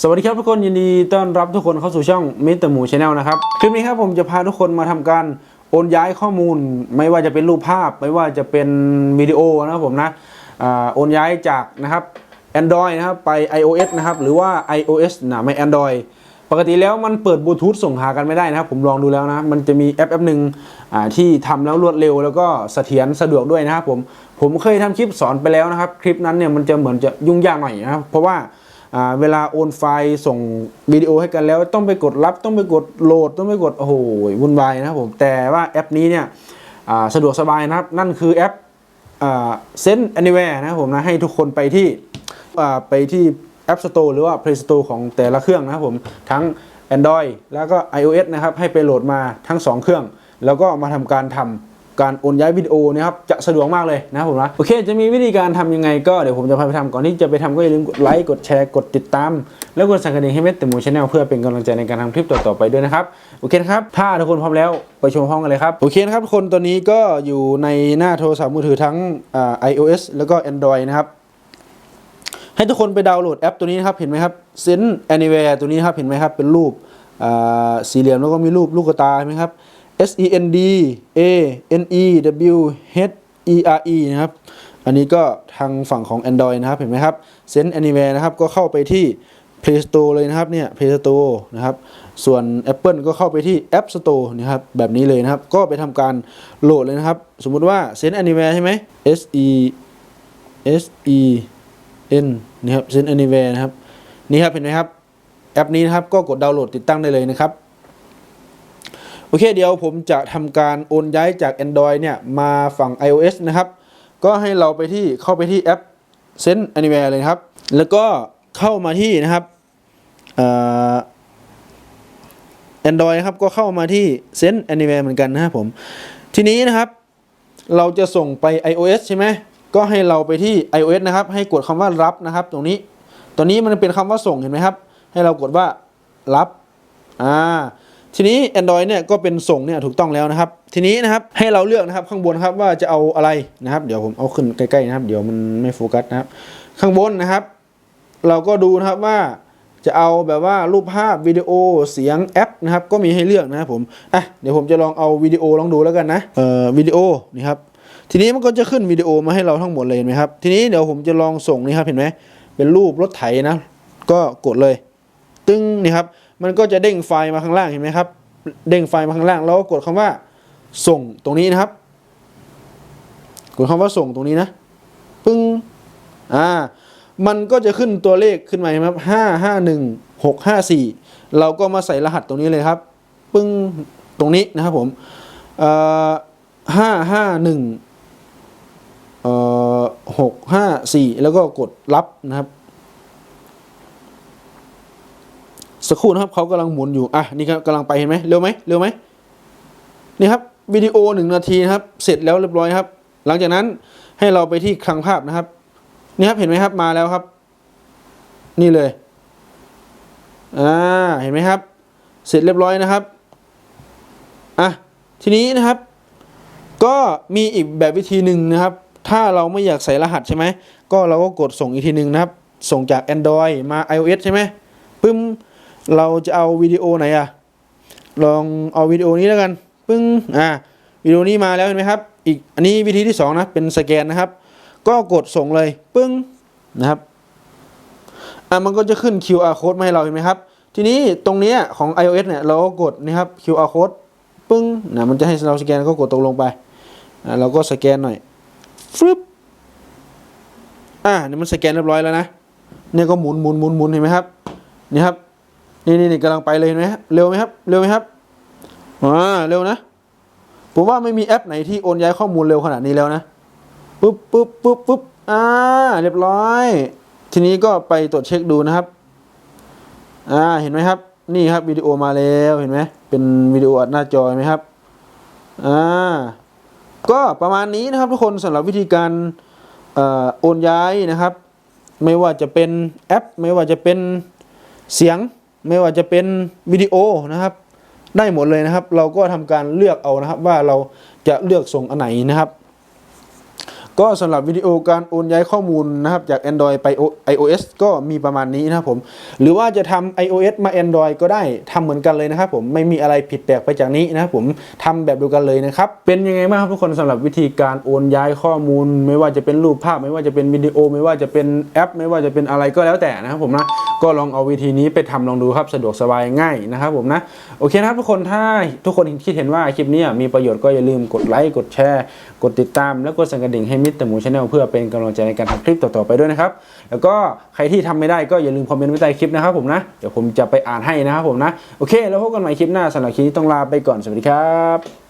สวัสดีครับทุกคนยินดีต้อนรับทุกคนเข้าสู่ช่องมิสเตอร์หมูชาแนลนะครับคลิปนี้ครับผมจะพาทุกคนมาทำการโอนย้ายข้อมูล ไม่ว่าจะเป็นรูปภาพ ไม่ว่าจะเป็นวิดีโอนะครับผมนะอโอนย้ายจากนะครับ Android นะครับไป iOS นะครับหรือว่า iOS นะไม่ Android ปกติแล้วมันเปิดบลูทูธส่งหากันไม่ได้นะครับผมลองดูแล้วนะมันจะมีแอปแอปหนึ่งที่ทำแล้วรวดเร็ว แล้วก็เสถียรสะดวกด้วยนะครับผมผมเคยทำคลิปสอนไปแล้วนะครับ คลิปนั้นเนี่ยมันจะเหมือนจะยุ่งยากหน่อยนะครับเพราะว่า เวลาโอนไฟล์ส่งวิดีโอให้กันแล้ว ต้องไปกดรับ ต้องไปกดโหลด ต้องไปกด โอ้โหวุ่นวายนะครับผม แต่ว่าแอปนี้เนี่ยสะดวกสบายนะครับ นั่นคือแอปเซน Anywhere นะครับผมนะ ให้ทุกคนไปที่ไปที่ App Store หรือว่า Play Store ของแต่ละเครื่องนะครับผม ทั้ง Android แล้วก็ iOS นะครับ ให้ไปโหลดมาทั้ง 2 เครื่อง แล้วก็มาทำการทำ การโอนย้ายวิดีโอนะครับจะสะดวกมากเลยนะครับผมนะโอเค จะมีวิธีการทำยังไงก็เดี๋ยวผมจะพาไปทำก่อนที่จะไปทำก็อย่าลืมกดไลค์กดแชร์กดติดตาม แล้วกดสั่นกระดิ่งให้เม็ดแต่หมูชาแนลเพื่อเป็นกำลังใจในการทำคลิปต่อๆไปด้วยนะครับโอเคครับถ้าทุกคนพร้อมแล้วไปชมพร้อมกันเลยครับโอเคนะครับคนตอนนี้ก็อยู่ในหน้าโทรศัพท์มือถือทั้งอ่ iOS แล้วก็ Android นะครับให้ทุกคนไปดาวน์โหลดแอปตัวนี้นะครับเห็นไหมครับ Send Anywhere ตัวนี้นครับเห็นไหมครับเป็นรูปอ่าสี่เหลี่ยมแล้วก็มีรูปลูกตาเห็นไหมครับ S E N D A N E W H E R E นะครับ อันนี้ก็ทางฝั่งของ Android นะครับ เห็นไหมครับ Send Anywhere นะครับ ก็เข้าไปที่ Play Store เลยนะครับ เนี่ย Play Store นะครับ ส่วน Apple ก็เข้าไปที่ App Store นะครับ แบบนี้เลยนะครับ ก็ไปทำการโหลดเลยนะครับ สมมุติว่า Send Anywhere ใช่ไหม S E S E N นี่ครับ Send Anywhere นะครับ นี่ครับ เห็นไหมครับ แอปนี้นะครับ ก็กดดาวน์โหลดติดตั้งได้เลยนะครับ โอเคเดี๋ยวผมจะทำการโอนย้ายจาก Android เนี่ยมาฝั่ง iOS นะครับ ก็ให้เราไปที่เข้าไปที่แอป Send Anywhere เลยครับ แล้วก็เข้ามาที่นะครับเอ่อ Android นะครับก็เข้ามาที่ Send Anywhere เหมือนกันนะครับผม ทีนี้นะครับ เราจะส่งไป iOS ใช่ไหมก็ให้เราไปที่ iOS นะครับ ให้กดคำว่ารับนะครับ ตรงนี้ตรงนี้มันเป็นคำว่าส่งเห็นไหมครับ ให้เรากดว่ารับ อ่า ทีนี้ Android เนี่ยก็เป็นส่งเนี่ยถูกต้องแล้วนะครับ ทีนี้นะครับให้เราเลือกนะครับข้างบนครับว่าจะเอาอะไรนะครับ เดี๋ยวผมเอาขึ้นใกล้ๆนะครับ เดี๋ยวมันไม่โฟกัสนะครับ ข้างบนนะครับ เราก็ดูนะครับว่าจะเอาแบบว่ารูปภาพวิดีโอเสียงแอปนะครับก็มีให้เลือกนะครับผมอะเดี๋ยวผมจะลองเอาวิดีโอลองดูแล้วกันนะเอ่อวิดีโอนี่ครับทีนี้มันก็จะขึ้นวิดีโอมาให้เราทั้งหมดเลยเห็นไหมครับทีนี้เดี๋ยวผมจะลองส่งนี่ครับเห็นไหมเป็นรูปรถไถนะ ก็กดเลย ตึ้งนี่ครับ มันก็จะเด้งไฟล์มาข้างล่างเห็นไหมครับ เด้งไฟล์มาข้างล่างแล้วก็กดคำว่าส่งตรงนี้นะครับ กดคำว่าส่งตรงนี้นะปึ้งอ่ามันก็จะขึ้นตัวเลขขึ้นมาเห็นไหมครับห้าห้าหนึ่งหกห้าสี่เราก็มาใส่รหัสตรงนี้เลยครับ ปึ้งตรงนี้นะครับผมเอ่อห้าห้าหนึ่งเอ่อหกห้าสี่แล้วก็กดรับนะครับ สักครู่นะครับเขากำลังหมุนอยู่อะนี่ครับกำลังไปเห็นไหมเร็วไหมเร็วไหมนี่ครับวิดีโอหนึ่งนาทีนะครับเสร็จแล้วเรียบร้อยครับ หลังจากนั้นให้เราไปที่คลังภาพนะครับนี่ครับเห็นไหมครับมาแล้วครับ นี่เลยอ่าเห็นไหมครับ เสร็จเรียบร้อยนะครับอะทีนี้นะครับ ก็มีอีกแบบวิธีหนึ่งนะครับ ถ้าเราไม่อยากใส่รหัสใช่ไหมก็เราก็กดส่งอีกทีหนึ่งนะครับ ส่งจาก Android มา iOS ใช่ไหมปึ้ม เราจะเอาวิดีโอไหนอะลองเอาวิดีโอนี้แล้วกันปึ้งอ่าวิดีโอนี้มาแล้วเห็นไหมครับ อีกอันนี้วิธีที่สองนะเป็นสแกนนะครับ ก็กดส่งเลยปึ้งนะครับอะมันก็จะขึ้น QR code มาให้เราเห็นไหมครับ ทีนี้ตรงนี้ของ iOS เนี่ยเราก็กดนะครับ QR code ปึ้งนะมันจะให้เราสแกนก็กดตรงลงไปอะเราก็สแกนหน่อยฟึบอ่านี่มันสแกนเรียบร้อยแล้วนะเนี่ยก็หมุนหมุนหมุนหมุนเห็นไหมครับนี่ครับ นี่นี่นี่กำลังไปเลยเห็นไหมเร็วไหมครับ เร็วไหมครับอ่าเร็วนะ ผมว่าไม่มีแอปไหนที่โอนย้ายข้อมูลเร็วขนาดนี้แล้วนะปุ๊บปุ๊บปุ๊บปุ๊บอ่าเรียบร้อย ทีนี้ก็ไปตรวจเช็คดูนะครับอ่าเห็นไหมครับ นี่ครับวิดีโอมาแล้วเห็นไหมเป็นวิดีโออัดหน้าจอเห็นไหมครับอ่าก็ประมาณนี้นะครับทุกคนสำหรับวิธีการอ่อโอนย้ายนะครับ ไม่ว่าจะเป็นแอป ไม่ว่าจะเป็นเสียง ไม่ว่าจะเป็นวิดีโอนะครับได้หมดเลยนะครับ เราก็ทำการเลือกเอานะครับ ว่าเราจะเลือกส่งอันไหนนะครับ ก็สำหรับวิดีโอการโอนย้ายข้อมูลนะครับ จาก Android ไป iOS ก็มีประมาณนี้นะครับผม หรือว่าจะทำ iOS มา Android ก็ได้ทำเหมือนกันเลยนะครับ ผมไม่มีอะไรผิดแปลกไปจากนี้นะครับผมทำแบบเดียวกันเลยนะครับ เป็นยังไงบ้างครับทุกคนสำหรับวิธีการโอนย้ายข้อมูล ไม่ว่าจะเป็นรูปภาพ ไม่ว่าจะเป็นวิดีโอ ไม่ว่าจะเป็นแอป ไม่ว่าจะเป็นอะไรก็แล้วแต่นะครับผมนะ ก็ลองเอาวิธีนี้ไปทำลองดูครับสะดวกสบายง่ายนะครับผมนะโอเคนะครับทุกคนถ้าทุกคนคิดเห็นว่าคลิปนี้มีประโยชน์ก็อย่าลืมกดไลค์กดแชร์ กดติดตาม แล้วกดสั่นกระดิ่งให้มิสเตอร์หมูชาแนลเพื่อเป็นกำลังใจในการทำคลิปต่อๆไปด้วยนะครับแล้วก็ใครที่ทำไม่ได้ก็อย่าลืมคอมเมนต์ไว้ใต้คลิปนะครับผมนะเดี๋ยวผมจะไปอ่านให้นะครับผมนะโอเค แล้วพบกันใหม่คลิปหน้าสำหรับคลิปนี้ต้องลาไปก่อนสวัสดีครับ